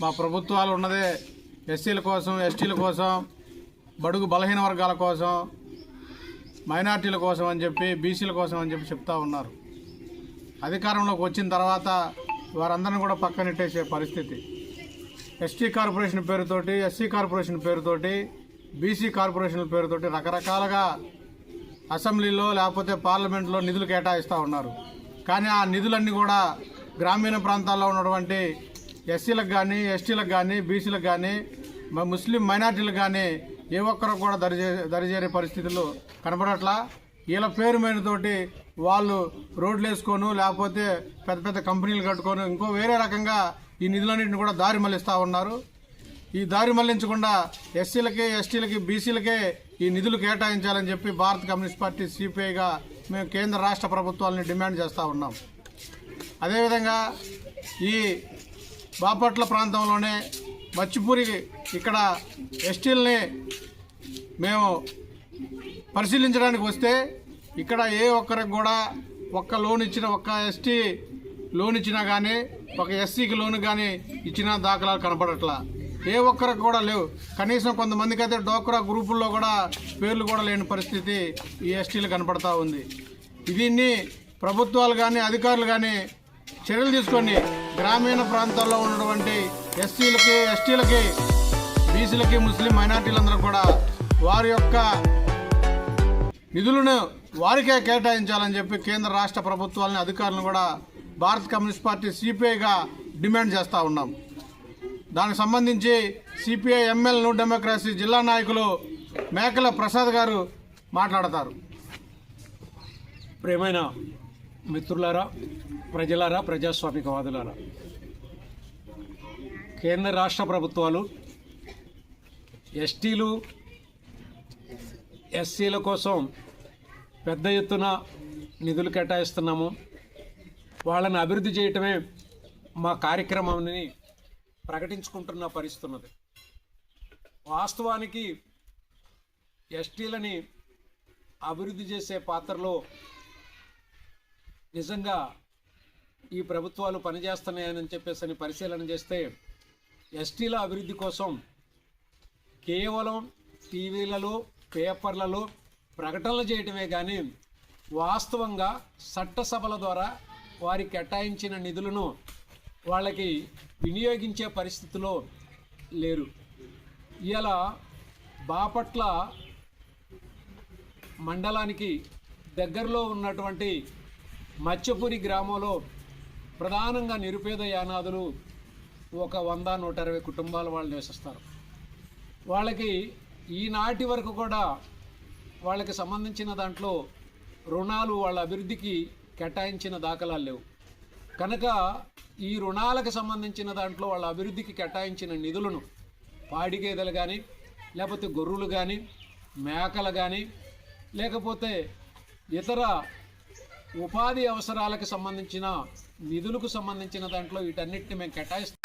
మా ప్రభుత్వాలు ఉన్నదే ఎస్సీల కోసం ఎస్టీల కోసం బడుగు బలహీన వర్గాల కోసం మైనార్టీల కోసం అని చెప్పి బీసీల కోసం అని చెప్పి చెప్తా ఉన్నారు. అధికారంలోకి వచ్చిన తర్వాత వారందరిని కూడా పక్కనెట్టేసే పరిస్థితి. ఎస్టీ కార్పొరేషన్ పేరుతోటి ఎస్సీ కార్పొరేషన్ పేరుతోటి బీసీ కార్పొరేషన్ పేరుతోటి రకరకాలుగా అసెంబ్లీలో లేకపోతే పార్లమెంట్లో నిధులు కేటాయిస్తూ ఉన్నారు. కానీ ఆ నిధులన్నీ కూడా గ్రామీణ ప్రాంతాల్లో ఉన్నటువంటి ఎస్సీలకు కానీ ఎస్టీలకు కానీ బీసీలకు కానీ ముస్లిం మైనార్టీలకు కానీ ఏ ఒక్కరు కూడా దరిచే దరిచేరే పరిస్థితులు కనబడట్లా. వీళ్ళ పేరు మీదతోటి వాళ్ళు రోడ్లు వేసుకొని లేకపోతే పెద్ద పెద్ద కంపెనీలు కట్టుకొని ఇంకో వేరే రకంగా ఈ నిధులన్నింటిని కూడా దారి మళ్ళిస్తూ ఉన్నారు. ఈ దారి మళ్ళించకుండా ఎస్సీలకి ఎస్టీలకి బీసీలకే ఈ నిధులు కేటాయించాలని చెప్పి భారత కమ్యూనిస్ట్ పార్టీ సిపిఐగా మేము కేంద్ర రాష్ట్ర ప్రభుత్వాలని డిమాండ్ చేస్తూ ఉన్నాం. అదేవిధంగా ఈ బాపట్ల ప్రాంతంలోనే మచ్చిపూరి ఇక్కడ ఎస్టీల్ని మేము పరిశీలించడానికి వస్తే ఇక్కడ ఏ ఒక్కరికి కూడా ఒక్క లోన్ ఇచ్చిన ఒక్క ఎస్టీ లోన్ ఇచ్చినా కానీ ఒక ఎస్సీకి లోన్ కానీ ఇచ్చిన దాఖలాలు కనపడట్లా. ఏ ఒక్కరికి కూడా లేవు. కనీసం కొంతమందికి అయితే డోక్రా గ్రూపుల్లో కూడా పేర్లు కూడా లేని పరిస్థితి ఈ ఎస్టీలు కనపడతా ఉంది. దీన్ని ప్రభుత్వాలు కానీ అధికారులు కానీ చర్యలు తీసుకొని గ్రామీణ ప్రాంతాల్లో ఉన్నటువంటి ఎస్సీలకి ఎస్టీలకి బీసీలకి ముస్లిం మైనార్టీలందరూ కూడా వారి యొక్క నిధులను వారికే కేటాయించాలని చెప్పి కేంద్ర రాష్ట్ర ప్రభుత్వాలని అధికారులను కూడా భారత కమ్యూనిస్ట్ పార్టీ సిపిఐగా డిమాండ్ చేస్తూ ఉన్నాం. దానికి సంబంధించి సిపిఐ ఎంఎల్ న్యూ డెమోక్రసీ జిల్లా నాయకులు మేకల ప్రసాద్ గారు మాట్లాడతారు. ప్రేమైన మిత్రులారా ప్రజలారా ప్రజాస్వామికవాదులారా కేంద్ర రాష్ట్ర ప్రభుత్వాలు ఎస్టీలు ఎస్సీల కోసం పెద్ద ఎత్తున నిధులు కేటాయిస్తున్నాము. వాళ్ళని అభివృద్ధి చేయటమే మా కార్యక్రమాన్ని ప్రకటించుకుంటున్న పరిస్థితున్నది. వాస్తవానికి ఎస్టీలని అభివృద్ధి చేసే పాత్రలో నిజంగా ఈ ప్రభుత్వాలు పనిచేస్తున్నాయని చెప్పేసి అని పరిశీలన చేస్తే ఎస్టీల అభివృద్ధి కోసం కేవలం టీవీలలో పేపర్లలో ప్రకటనలు చేయటమే కానీ వాస్తవంగా చట్టసభల ద్వారా వారి కేటాయించిన నిధులను వాళ్ళకి వినియోగించే పరిస్థితిలో లేరు. ఇలా బాపట్ల మండలానికి దగ్గరలో ఉన్నటువంటి మత్స్యపురి గ్రామంలో ప్రధానంగా నిరుపేద యానాదులు ఒక వంద నూట ఇరవై కుటుంబాల వాళ్ళు నివసిస్తారు. వాళ్ళకి ఈనాటి వరకు కూడా వాళ్ళకి సంబంధించిన దాంట్లో రుణాలు వాళ్ళ అభివృద్ధికి కేటాయించిన దాఖలాలు లేవు. కనుక ఈ రుణాలకు సంబంధించిన దాంట్లో వాళ్ళ అభివృద్ధికి కేటాయించిన నిధులను పాడి గేదెలు కానీ లేకపోతే గొర్రెలు కానీ మేకలు కానీ లేకపోతే ఇతర ఉపాధి అవసరాలకు సంబంధించిన నిధులకు సంబంధించిన దాంట్లో వీటన్నిటిని మేము కేటాయిస్తాం.